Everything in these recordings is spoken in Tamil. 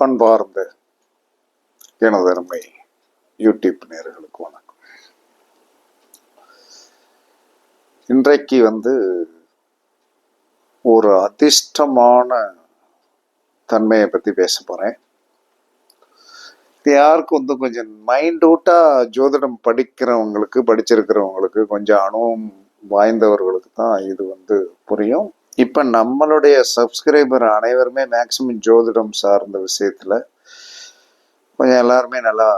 பண்பார்ந்த எனது அருமை யூடியூப் நேர்களுக்கு வணக்கம். இன்றைக்கு வந்து ஒரு அதிர்ஷ்டமான தன்மையை பற்றி பேச போகிறேன் இது யாருக்கும் வந்து கொஞ்சம் மைண்டூட்டாக ஜோதிடம் படிக்கிறவங்களுக்கு படிச்சிருக்கிறவங்களுக்கு கொஞ்சம் அனுபவம் வாய்ந்தவர்களுக்கு தான் இது வந்து புரியும். இப்போ நம்மளுடைய சப்ஸ்கிரைபர் அனைவருமே மேக்சிமம் ஜோதிடம் சார்ந்த விஷயத்தில் கொஞ்சம் எல்லாருமே நல்லா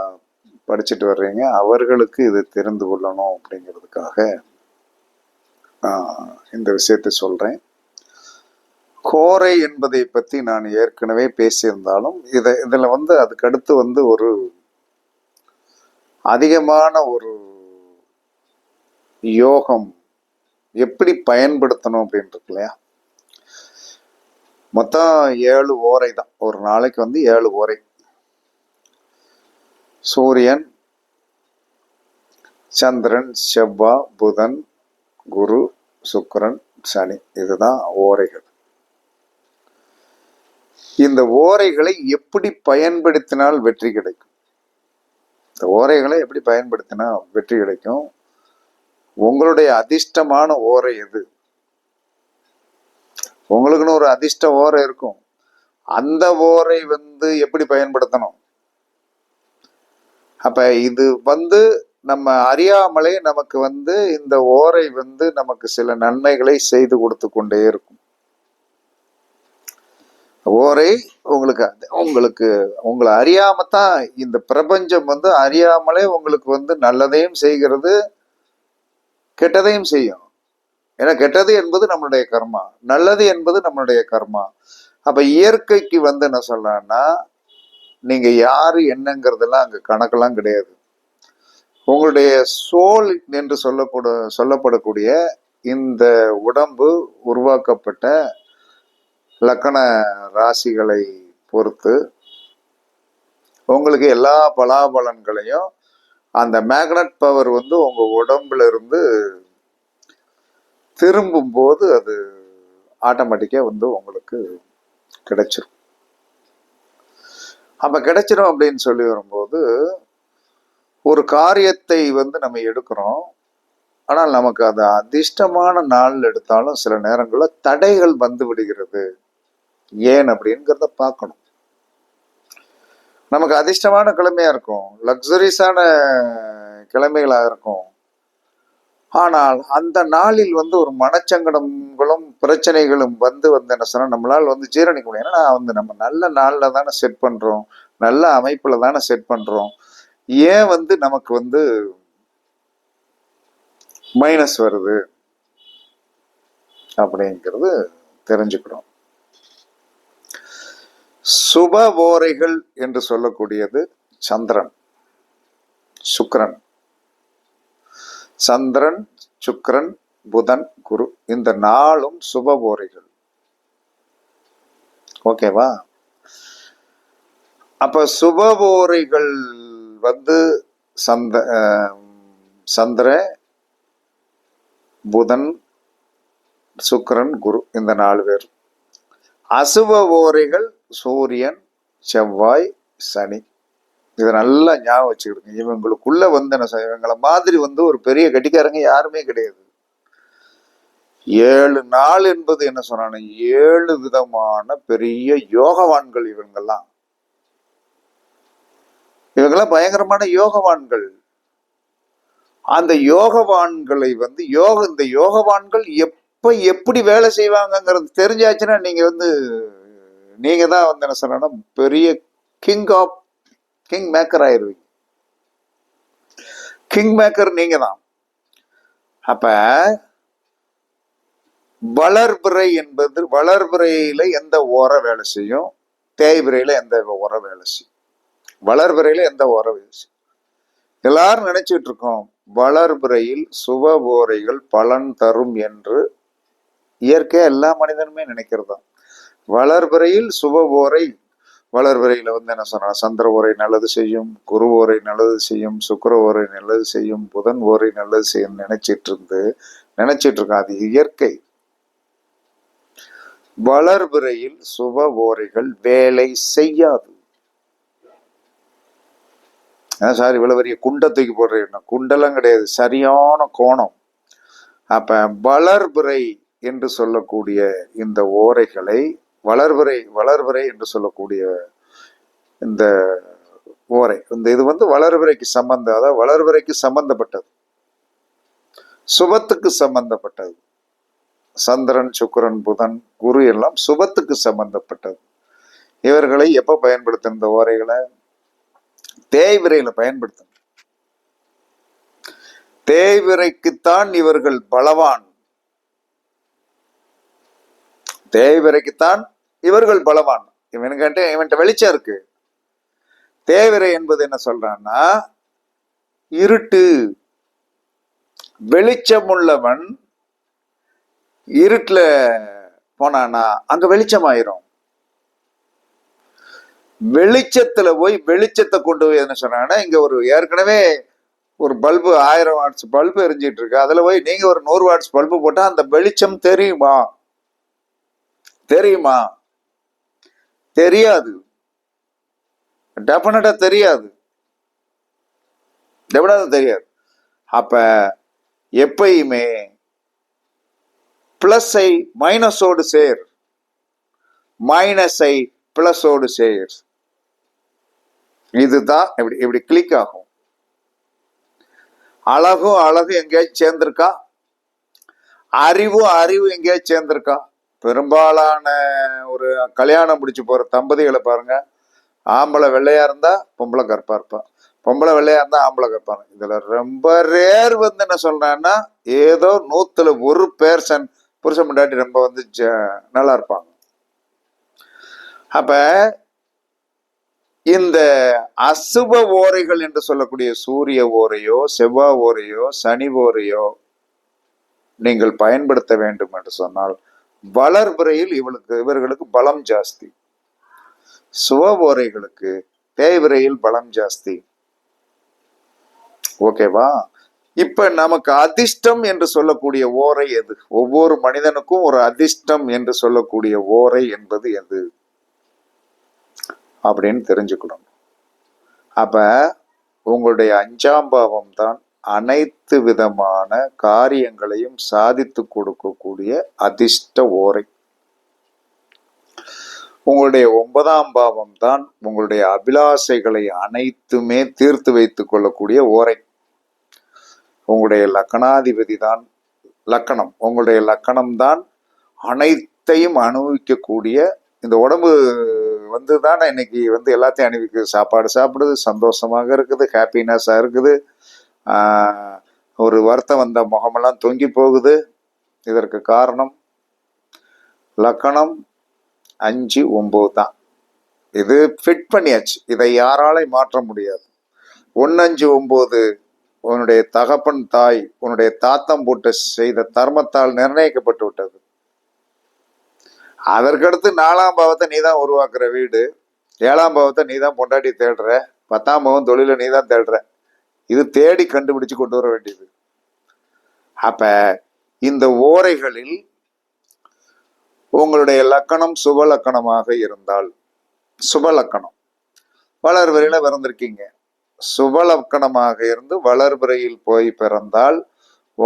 படிச்சுட்டு வர்றீங்க. அவர்களுக்கு இது தெரிந்து கொள்ளணும் அப்படிங்கிறதுக்காக இந்த விஷயத்தை சொல்கிறேன் கோரை என்பதை பற்றி நான் ஏற்கனவே பேசியிருந்தாலும் இதை இதில் வந்து அதுக்கடுத்து வந்து ஒரு அதிகமான ஒரு யோகம் எப்படி பயன்படுத்தணும் அப்படின்றது இல்லையா? மொத்தம் ஏழு ஓரை தான். ஒரு நாளைக்கு வந்து ஏழு ஓரை. சூரியன் சந்திரன் செவ்வாய் புதன் குரு சுக்கரன் சனி. இதுதான் ஓரைகள். இந்த ஓரைகளை எப்படி பயன்படுத்தினால் வெற்றி கிடைக்கும்? இந்த ஓரைகளை எப்படி பயன்படுத்தினா வெற்றி கிடைக்கும்? உங்களுடைய அதிர்ஷ்டமான ஓரை எது? உங்களுக்குன்னு ஒரு அதிர்ஷ்ட ஓரை இருக்கும். அந்த ஓரை வந்து எப்படி பயன்படுத்தணும்? அப்ப இது வந்து நம்ம அறியாமலே நமக்கு வந்து இந்த ஓரை வந்து நமக்கு சில நன்மைகளை செய்து கொடுத்து கொண்டே இருக்கும். ஓரை உங்களுக்கு அது- உங்களுக்கு உங்களை அறியாமத்தான் இந்த பிரபஞ்சம் வந்து அறியாமலே உங்களுக்கு வந்து நல்லதையும் செய்கிறது கெட்டதையும் செய்யும். ஏன்னா கெட்டது என்பது நம்மளுடைய கர்மா நல்லது என்பது நம்மளுடைய கர்மா. அப்ப இயற்கைக்கு வந்து என்ன சொல்லலாம்னா நீங்க யாரு என்னங்கிறதெல்லாம் அங்க கணக்கெல்லாம் கிடையாது. உங்களுடைய சோல் என்று சொல்லப்பட சொல்லப்படக்கூடிய இந்த உடம்பு உருவாக்கப்பட்ட லக்கண ராசிகளை பொறுத்து உங்களுக்கு எல்லா பலாபலன்களையும் அந்த மேக்னட் பவர் வந்து உங்க உடம்புல இருந்து திரும்பும் போது அது ஆட்டோமேட்டிக்காக வந்து உங்களுக்கு கிடைச்சிரும். அப்போ கிடைச்சிரும் அப்படின்னு சொல்லி வரும்போது ஒரு காரியத்தை வந்து நம்ம எடுக்கிறோம். ஆனால் நமக்கு அது அதிர்ஷ்டமான நாள் எடுத்தாலும் சில நேரங்களில் தடைகள் வந்து விடுகிறது. ஏன் அப்படிங்கிறத பார்க்கணும். நமக்கு அதிர்ஷ்டமான கிழமையாக இருக்கும். லக்ஸரிஸான கிழமைகளாக இருக்கும். ஆனால் அந்த நாளில் வந்து ஒரு மனச்சங்கடங்களும் பிரச்சனைகளும் வந்து வந்து என்ன சொன்னால் நம்மளால் வந்து ஜீரணிக்க முடியும். ஏன்னா வந்து நம்ம நல்ல நாளில் தானே செட் பண்ணுறோம் நல்ல அமைப்பில் தானே செட் பண்ணுறோம் ஏன் வந்து நமக்கு வந்து மைனஸ் வருது? அப்படிங்கிறது தெரிஞ்சுக்கிறோம் சுப ஓரைகள் என்று சொல்லக்கூடியது சந்திரன் சுக்ரன் சந்திரன் சுக்ரன் புதன் குரு இந்த நாளும் சுபபோரிகள் ஓகேவா அப்ப சுபபோரிகள் வந்து சந்த சந்திர புதன் சுக்ரன் குரு இந்த நாலு பேர். அசுப ஓரைகள் சூரியன் செவ்வாய் சனி. இதை நல்லா ஞாபகம் வச்சுக்கிடுங்க. இவங்களுக்குள்ள வந்து என்ன இவங்களை மாதிரி வந்து ஒரு பெரிய கட்டிக்காரங்க யாருமே கிடையாது. ஏழு நாள் என்பது என்ன சொன்னாங்க ஏழு விதமான பெரிய யோகவான்கள் இவங்கெல்லாம். இவங்கெல்லாம் பயங்கரமான யோகவான்கள். அந்த யோகவான்களை வந்து யோக இந்த யோகவான்கள் எப்ப எப்படி வேலை செய்வாங்கங்கிறது தெரிஞ்சாச்சுன்னா நீங்க வந்து நீங்க தான் வந்து என்ன சொன்னா பெரிய கிங் ஆஃப் கிங் மேக்கர் ஆயிடுவீங்க கிங் மேக்கர் நீங்க தான் அப்ப வளர்பிறை என்பது வளர்பிறையில எந்த ஓர வேலை செய்யும்? தேய்பிறையில எந்த ஓர வேலை செய்யும்? வளர்பிறையில எந்த ஓர வேலை செய்யும்? எல்லாரும் நினைச்சிட்டு இருக்கோம் வளர்பிறையில் சுப ஓரைகள் பலன் தரும் என்று. இயற்கையா எல்லா மனிதனுமே நினைக்கிறதா வளர்பிறையில் சுப ஓரை வளர்வரையில் வந்து என்ன சொன்னால் சந்திர ஓரை நல்லது செய்யும் குரு ஓரை நல்லது செய்யும் சுக்கர ஓரை நல்லது செய்யும் புதன் ஓரை நல்லது செய்யும் நினைச்சிட்டு இருந்து நினைச்சிட்டு இருக்கான் அது இயற்கை. வளர்பிறையில் சுப ஓரைகள் வேலை செய்யாது. சாரி சார் இவ்வளவு பெரிய குண்டை தூக்கி போடுறேன் குண்டெல்லாம் கிடையாது. சரியான கோணம். அப்ப வளர்பிறை என்று சொல்லக்கூடிய இந்த ஓரைகளை வளர்வரை வளர்வரை என்று சொல்லக்கூடிய இந்த ஓரை. இந்த இது வந்து வளர்வரைக்கு சம்பந்த அதாவது வளர்வரைக்கு சம்பந்தப்பட்டது. சுபத்துக்கு சம்பந்தப்பட்டது. சந்திரன் சுக்கரன் புதன் குரு எல்லாம் சுபத்துக்கு சம்பந்தப்பட்டது. இவர்களை எப்ப பயன்படுத்தணும் இந்த ஓரைகளை? தேய்விரையில பயன்படுத்தணும் தேய்விரைக்குத்தான் இவர்கள் பலவான். தேய்விரைக்குத்தான் இவர்கள் பலவான். இவனுக்கிட்ட இவன்கிட்ட வெளிச்சம் இருக்கு. தேவிரை என்பது என்ன சொல்றான்னா இருட்டு. வெளிச்சம் உள்ளவன் இருட்டில் போனானா அங்க வெளிச்சம் ஆயிரும் வெளிச்சத்துல போய் வெளிச்சத்தை கொண்டு போய் என்ன சொன்னாங்கன்னா இங்க ஒரு ஏற்கனவே ஒரு பல்பு ஆயிரம் வாட்ஸ் பல்பு எரிஞ்சிட்டு இருக்கு. அதுல போய் நீங்க ஒரு நூறு வாட்ஸ் பல்பு போட்டா அந்த வெளிச்சம் தெரியுமா? தெரியுமா? தெரியாது. டெஃபினட்டா தெரியாது. டெஃபினட்டா தெரியாது. அப்ப எப்பயுமே பிளஸை மைனஸோடு சேர். மைனஸை பிளஸோடு சேர். இதுதான் இப்படி இப்படி கிளிக் ஆகும். அழகும் அழகு எங்கேயாச்சும் சேர்ந்திருக்கா? அறிவும் அறிவு எங்கேயாச்சும் சேர்ந்திருக்கா? பெரும்பாலான ஒரு கல்யாணம் முடிச்சு போற தம்பதிகளை பாருங்க. ஆம்பளை வெள்ளையா இருந்தா பொம்பளை கற்பா இருப்பான் பொம்பளை வெள்ளையா இருந்தா ஆம்பளை கருப்பாங்க இதுல ரொம்ப ரேர் வந்து என்ன சொல்றேன்னா ஏதோ நூத்துல ஒரு பேர்சன் புருஷன் முண்டாட்டி ரொம்ப வந்து ஜ- நல்லா இருப்பாங்க. அப்ப இந்த அசுப ஓரைகள் என்று சொல்லக்கூடிய சூரிய ஓரையோ செவ்வாய் ஓரையோ சனி ஓரையோ நீங்கள் பயன்படுத்த வேண்டும் என்று சொன்னால் வளர்பிறையில் இவளுக்கு இவர்களுக்கு பலம் ஜாஸ்தி. சுவ ஓரைகளுக்கு தேய்விரையில் பலம் ஜாஸ்தி. ஓகேவா இப்ப நமக்கு அதிர்ஷ்டம் என்று சொல்லக்கூடிய ஓரை எது? ஒவ்வொரு மனிதனுக்கும் ஒரு அதிர்ஷ்டம் என்று சொல்லக்கூடிய ஓரை என்பது எது? அப்படின்னு தெரிஞ்சுக்கணும். அப்ப உங்களுடைய அஞ்சாம் பாவம் தான் அனைத்து விதமான காரியங்களையும் சாதித்து கொடுக்கக்கூடிய அதிர்ஷ்ட ஓரை. உங்களுடைய ஒன்பதாம் பாவம் தான் உங்களுடைய அபிலாசைகளை அனைத்துமே தீர்த்து வைத்துக் கொள்ளக்கூடிய ஓரை. உங்களுடைய லக்கணாதிபதி தான் லக்கணம். உங்களுடைய லக்கணம் தான் அனைத்தையும் அனுபவிக்கக்கூடிய இந்த உடம்பு வந்து தானே இன்னைக்கு வந்து எல்லாத்தையும் அனுபவிக்குது. சாப்பாடு சாப்பிடுது சந்தோஷமாக இருக்குது ஹாப்பினஸ்ஸாக இருக்குது ஒரு வருத்தம் வந்த முகமெல்லாம் தொங்கி போகுது. இதற்கு காரணம் லக்கணம் அஞ்சு ஒம்பது தான். இது ஃபிட் பண்ணியாச்சு. இதை யாராலையும் மாற்ற முடியாது. ஒன்று அஞ்சு ஒம்பது உன்னுடைய தகப்பன் தாய் உன்னுடைய தாத்தம் போட்டு செய்த தர்மத்தால் நிர்ணயிக்கப்பட்டு விட்டது. அதற்கடுத்து நாலாம் பாவத்தை நீ தான் உருவாக்குற வீடு. ஏழாம் பாவத்தை நீ தான் பொண்டாட்டி தேடுற. பத்தாம் பாவம் தொழிலை நீ தான் தேடுற. இது தேடி கண்டுபிடிச்சு கொண்டு வர வேண்டியது. அப்ப இந்த ஓரைகளில் உங்களுடைய லக்கணம் சுப லக்கணமாக இருந்தால் சுப லக்கணம் வளர்வரையில பிறந்திருக்கீங்க. சுப லக்கணமாக இருந்து வளர்பிறையில் போய் பிறந்தால்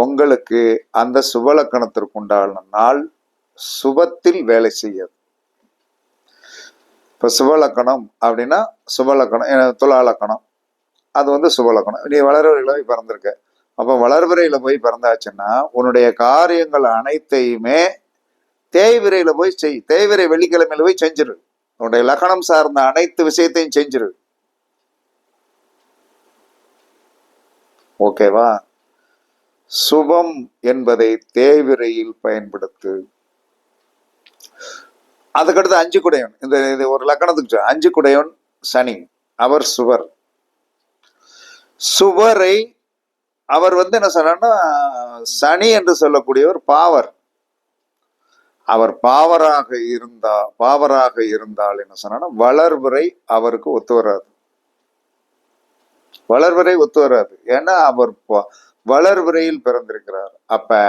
உங்களுக்கு அந்த சுப லக்கணத்திற்குண்டான நாள் சுபத்தில் வேலை செய்யாது. இப்ப சுபலக்கணம் அப்படின்னா சுபலக்கணம் துலா லக்கணம் அது வந்து சுபலக்கணம் நீ வளர்வரையில போய் பிறந்திருக்க. அப்போ வளர்பிறையில போய் பிறந்தாச்சுன்னா உன்னுடைய காரியங்கள் அனைத்தையுமே தேய்விரையில் போய் செய். தேய்விரை வெள்ளிக்கிழமையில் போய் செஞ்சிரு. உன்னுடைய லக்கணம் சார்ந்த அனைத்து விஷயத்தையும் செஞ்சிரு. ஓகேவா சுபம் என்பதை தேய்விரையில் பயன்படுத்து. அதுக்கடுத்து அஞ்சு குடையன் இந்த இது ஒரு லக்கணத்துக்கு அஞ்சு குடையன் சனி. அவர் சுவர். சுவரை அவர் வந்து என்ன சொன்னார்னா சனி என்று சொல்லக்கூடியவர் பாவர். அவர் பாவராக இருந்தா பாவராக இருந்தால் என்ன சொன்னா வளர்வரை அவருக்கு ஒத்து வராது. வளர்வரை ஒத்து வராது. ஏன்னா அவர் வளர்வரையில் பிறந்திருக்கிறார். அப்ப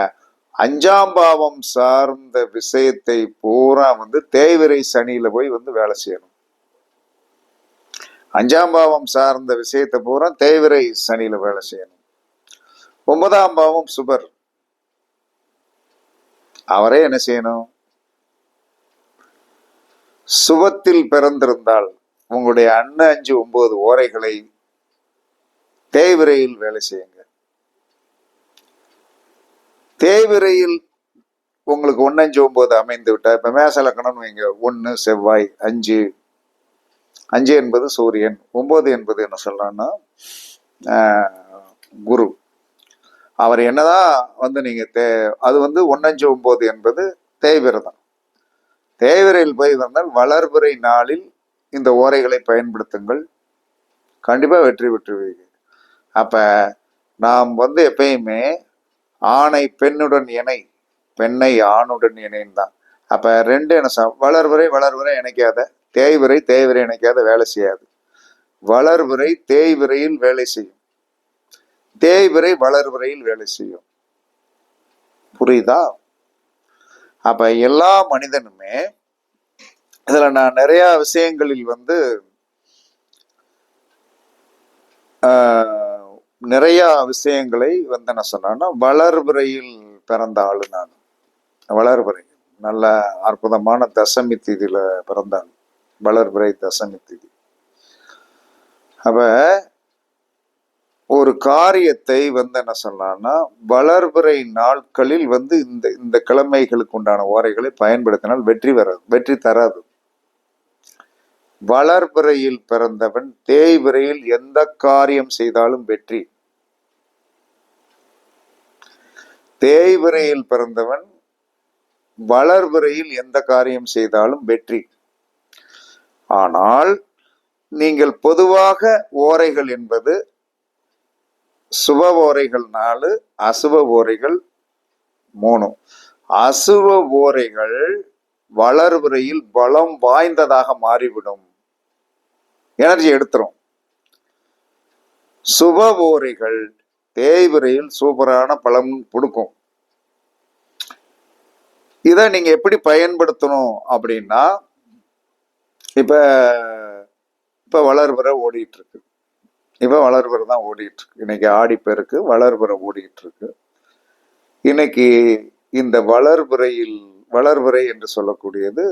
அஞ்சாம் பாவம் சார்ந்த விஷயத்தை பூரா வந்து தேய்விரை சனியில போய் வந்து வேலை செய்யணும். அஞ்சாம் பாவம் சார்ந்த விஷயத்தை பூரா தேய்விரை சனியில வேலை செய்யணும். ஒன்பதாம் பாவம் சுபர். அவரே என்ன செய்யணும்? சுபத்தில் பிறந்திருந்தால் உங்களுடைய அண்ணு அஞ்சு ஒன்பது ஓரைகளை தேய்விரையில் வேலை செய்யுங்க. தேய்விரையில் உங்களுக்கு ஒன்று அஞ்சு ஒன்பது அமைந்து விட்டா இப்ப மேச லக்கணம்னு வைங்க. ஒன்று செவ்வாய் அஞ்சு அஞ்சு என்பது சூரியன் ஒம்பது என்பது என்ன சொல்கிறான்னா குரு. அவர் என்னதான் வந்து நீங்கள் தே அது வந்து ஒன்னஞ்சு ஒம்பது என்பது தேய்விரதம் தேய்விரையில் போய் வந்தால் வளர்பிறை நாளில் இந்த ஓரைகளை பயன்படுத்துங்கள். கண்டிப்பாக வெற்றி பெற்றுவீங்க. அப்போ நாம் வந்து எப்பயுமே ஆணை பெண்ணுடன் இணை பெண்ணை ஆணுடன் இணைந்தான் அப்போ ரெண்டு என்ன ச- வளர்வரை வளர்வரை இணைக்காத தேய்விரை தேய்விரை இணைக்காத வேலை செய்யாது. வளர்விரை தேய்விரையில் வேலை செய்யும். தேய்விரை வளர்விரையில் வேலை செய்யும். புரியுதா? அப்ப எல்லா மனிதனுமே இதுல நான் நிறைய விஷயங்களில் வந்து நிறைய விஷயங்களை வந்து என்ன சொன்னா வளர்பிறையில் பிறந்த ஆளு நான். வளர்பிறை நல்ல அற்புதமான தசமி தீதியில பிறந்தாள் வளர்பிறை தசமி அப்ப ஒரு காரியத்தை வந்து என்ன சொல்லலாம்னா வளர்பிறை நாட்களில் வந்து இந்த இந்த கிழமைகளுக்கு உண்டான ஓரைகளை பயன்படுத்தினால் வெற்றி வராது வெற்றி தராது. வளர்பிறையில் பிறந்தவன் தேய்பிறையில் எந்த காரியம் செய்தாலும் வெற்றி. தேய்பிறையில் பிறந்தவன் வளர்பிறையில் எந்த காரியம் செய்தாலும் வெற்றி. ஆனால் நீங்கள் பொதுவாக ஓரைகள் என்பது சுப ஓரைகள் நாலு அசுப ஓரைகள் மூணு. அசுப ஓரைகள் வளர்வுறையில் பலம் வாய்ந்ததாக மாறிவிடும். எனர்ஜி எடுத்துரும். சுப ஓரைகள் தேய்விரையில் சூப்பரான பலம் கொடுக்கும். இதை நீங்க எப்படி பயன்படுத்தணும் அப்படின்னா இப்போ இப்போ வளர்புற ஓடிட்டுருக்கு இப்போ வளர்புற தான் ஓடிட்டுருக்கு இன்னைக்கு ஆடிப்பெருக்கு வளர்புற ஓடிட்டுருக்கு இன்னைக்கு இந்த வளர்புறையில் வளர்புறை என்று சொல்லக்கூடியது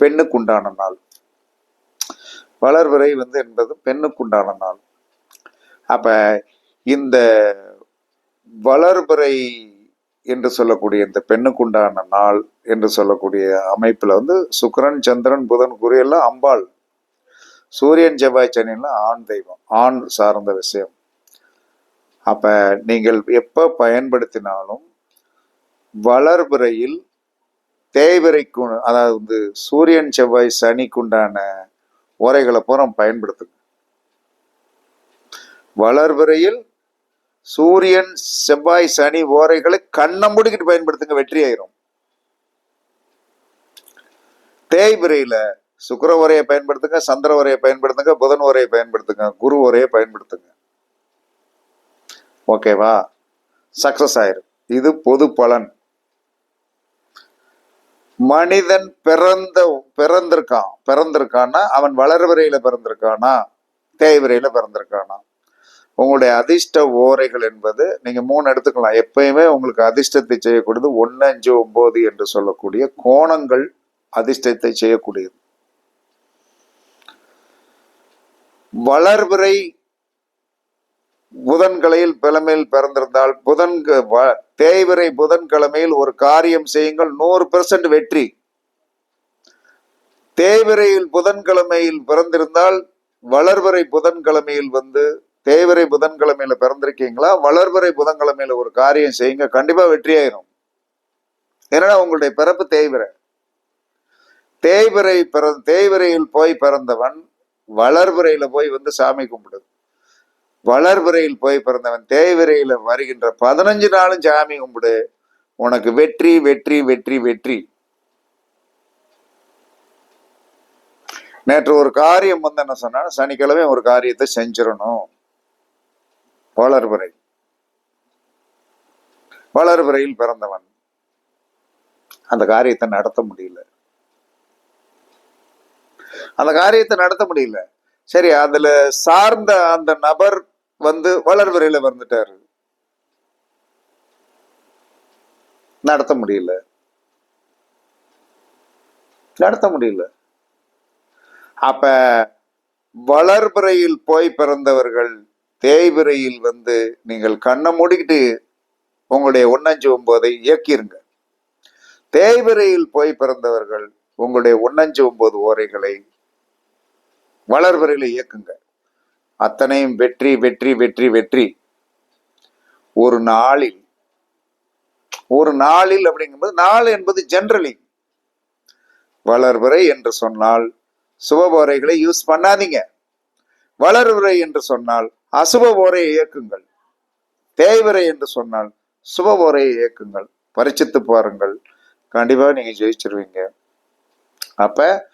பெண்ணுக்குண்டான நாள். வளர்புறை வந்து என்பது பெண்ணுக்குண்டான நாள். அப்போ இந்த வளர்புறை என்று சொல்லக்கூடிய இந்த பெண்ணுக்குண்டான நாள் என்று சொல்லக்கூடிய அமைப்பில் வந்து சுக்கரன் சந்திரன் புதன் குரு எல்லாம் அம்பாள். சூரியன் செவ்வாய் சனியெல்லாம் ஆண் தெய்வம் ஆண் சார்ந்த விஷயம். அப்போ நீங்கள் எப்போ பயன்படுத்தினாலும் வளர்பிறையில் தேய்விரைக்கு அதாவது வந்து சூரியன் செவ்வாய் சனிக்குண்டான உரைகளை பூரா பயன்படுத்துங்க. வளர்பிறையில் சூரியன் செவ்வாய் சனி ஓரைகளை கண்ணை முடிக்கிட்டு பயன்படுத்துங்க வெற்றி ஆயிரும் தேய்பிரையில சுக்கர உரையை பயன்படுத்துங்க சந்திர உரையை பயன்படுத்துங்க புதன் உரையை பயன்படுத்துங்க குரு உரையை பயன்படுத்துங்க. ஓகேவா சக்சஸ் ஆயிரும். இது பொது பலன். மனிதன் பிறந்த பிறந்திருக்கான். பிறந்திருக்கான்னா அவன் வளர்வரையில பிறந்திருக்கானா? தேய்விரையில பிறந்திருக்கானா? உங்களுடைய அதிர்ஷ்ட ஓரைகள் என்பது நீங்க மூணு எடுத்துக்கலாம். எப்பயுமே உங்களுக்கு அதிர்ஷ்டத்தை செய்யக்கூடியது ஒன்னு அஞ்சு ஒன்பது என்று சொல்லக்கூடிய கோணங்கள் அதிர்ஷ்டத்தை செய்யக்கூடியது. வளர்விரை புதன்கிழமையில் பிளமையில் பிறந்திருந்தால் புதன் தேய்விரை புதன்கிழமையில் ஒரு காரியம் செய்யுங்கள். நூறு பெர்சன்ட் வெற்றி. தேய்விரையில் புதன்கிழமையில் பிறந்திருந்தால் வளர்வரை புதன்கிழமையில் வந்து தேய்வரை புதன்கிழமையில பிறந்திருக்கீங்களா? வளர்வரை புதன்கிழமையில ஒரு காரியம் செய்யுங்க. கண்டிப்பா வெற்றியாயிரும். ஏன்னா உங்களுடைய பிறப்பு தேய்விரை தேய்விரை பிற தேய்விரையில் போய் பிறந்தவன் வளர்விரையில போய் வந்து சாமி கும்பிடு வளர்புறையில் போய் பிறந்தவன் தேய்விரையில வருகின்ற பதினஞ்சு நாளும் சாமி கும்பிடு. உனக்கு வெற்றி வெற்றி வெற்றி வெற்றி. நேற்று ஒரு காரியம் வந்து என்ன சொன்னா சனிக்கிழமை ஒரு காரியத்தை செஞ்சிடணும். வளர்பிறை வளர்பிறையில் பிறந்தவன். அந்த காரியத்தை நடத்த முடியல. அந்த காரியத்தை நடத்த முடியல. சரி அதுல சார்ந்த அந்த நபர் வந்து வளர்வரையில வந்துட்டாரு. நடத்த முடியல. நடத்த முடியல. அப்ப வளர்பிறையில் போய் பிறந்தவர்கள் தேய்பிறையில் வந்து நீங்கள் கண்ணை மூடிக்கிட்டு உங்களுடைய ஒன்னஞ்சு ஒன்பதை இயக்கிருங்க. தேய்பிறையில் போய் பிறந்தவர்கள் உங்களுடைய ஒன்னஞ்சு ஒன்பது ஓரைகளை வளர்வரையில் இயக்குங்க. அத்தனையும் வெற்றி வெற்றி வெற்றி வெற்றி. ஒரு நாளில் ஒரு நாளில் அப்படிங்கும்போது நாள் என்பது ஜென்ரலி வளர்வரை என்று சொன்னால் சுபபோரைகளை யூஸ் பண்ணாதீங்க. வளர்வரை என்று சொன்னால் அசுப ஓரையை இயக்குங்கள். தேய்வரை என்று சொன்னால் சுப ஓரையை இயக்குங்கள். பரிச்சித்து பாருங்கள். கண்டிப்பா நீங்க ஜெயிச்சிருவீங்க. அப்ப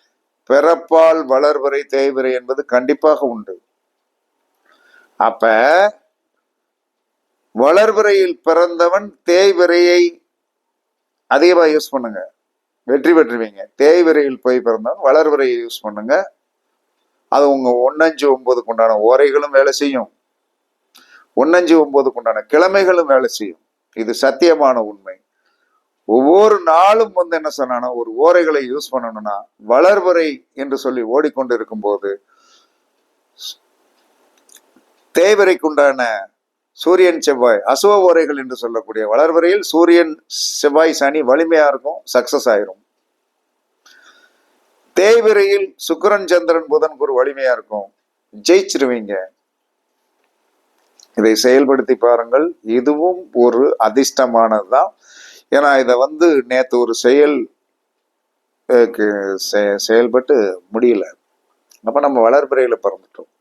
பிறப்பால் வளர்வரை தேய்வரை என்பது கண்டிப்பாக உண்டு. அப்ப வளர்வரையில் பிறந்தவன் தேய்வரையை அதிகமாக யூஸ் பண்ணுங்க. வெற்றி பெற்றுவீங்க. தேய்வரையில் போய் பிறந்தவன் வளர்வரையை யூஸ் பண்ணுங்க. அது உங்க ஒன்னஞ்சு ஒன்பதுக்கு உண்டான ஓரைகளும் வேலை செய்யும். ஒன்னஞ்சு ஒன்பதுக்கு உண்டான கிழமைகளும் வேலை செய்யும். இது சத்தியமான உண்மை. ஒவ்வொரு நாளும் வந்து என்ன சொன்னானா ஒரு ஓரைகளை யூஸ் பண்ணணும்னா வளர்வரை என்று சொல்லி ஓடிக்கொண்டு இருக்கும்போது தேவரைக்குண்டான சூரியன் செவ்வாய் அசுவ ஓரைகள் என்று சொல்லக்கூடிய வளர்வரையில் சூரியன் செவ்வாய் சனி வலிமையா இருக்கும் சக்சஸ் ஆயிரும். தேய்விரையில் சுக்கரன் சந்திரன் புதன் குரு வலிமையா இருக்கும். ஜெயிச்சிருவீங்க. இதை செயல்படுத்தி பாருங்கள். இதுவும் ஒரு அதிர்ஷ்டமானதுதான். ஏன்னா இதை வந்து நேற்று ஒரு செயல் செ- செயல்பட்டு முடியல. அப்ப நம்ம வளர்பிறையில பிறந்துட்டோம்.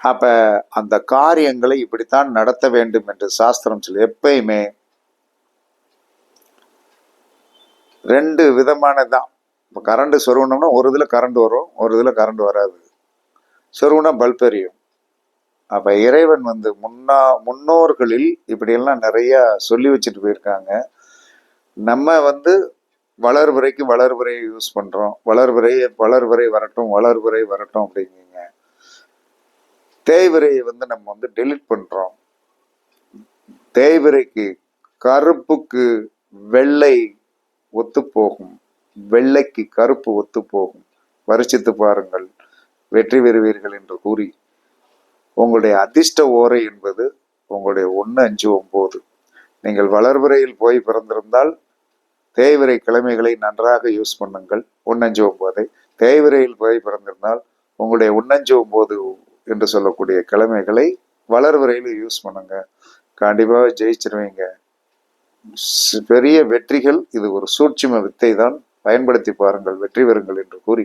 அப்ப அந்த காரியங்களை இப்படித்தான் நடத்த வேண்டும் என்று சாஸ்திரம் சொல்லி எப்பயுமே ரெண்டு விதமானதுதான். இப்போ கரண்ட் சொருகணும்னா ஒரு இதில் கரண்ட் வரும் ஒரு இதில் கரண்ட் வராது. சொருகுனா பல்ப் எரியும். அப்போ இறைவன் வந்து முன்னா முன்னோர்களில் இப்படியெல்லாம் நிறைய சொல்லி வச்சுட்டு போயிருக்காங்க. நம்ம வந்து வளர்புரைக்கு வளர்புரையை யூஸ் பண்ணுறோம் வளர்புரை வளர்புரை வரட்டும் வளர்புரை வரட்டும் அப்படிங்கிங்க. தேய்விரையை வந்து நம்ம வந்து டெலிட் பண்ணுறோம் தேய்விரைக்கு கருப்புக்கு வெள்ளை ஒத்து போகும். வெள்ளைக்கு கருப்பு ஒத்து போகும். வரிசித்து பாருங்கள். வெற்றி பெறுவீர்கள் என்று கூறி உங்களுடைய அதிர்ஷ்ட ஓரை என்பது உங்களுடைய ஒன்று அஞ்சு ஒம்பது நீங்கள் வளர்வரையில் போய் பிறந்திருந்தால் தேய்விரை கிழமைகளை நன்றாக யூஸ் பண்ணுங்கள். ஒன்னஞ்சு ஒன்பதை. தேய்விரையில் போய் பிறந்திருந்தால் உங்களுடைய ஒன்னஞ்சு ஒம்பது என்று சொல்லக்கூடிய கிழமைகளை வளர்வரையில் யூஸ் பண்ணுங்க. கண்டிப்பாக ஜெயிச்சிருவீங்க. பெரிய வெற்றிகள் இது ஒரு சூட்சும வித்தை தான் பயன்படுத்தி பாருங்கள் வெற்றி பெறுங்கள் என்று கூறி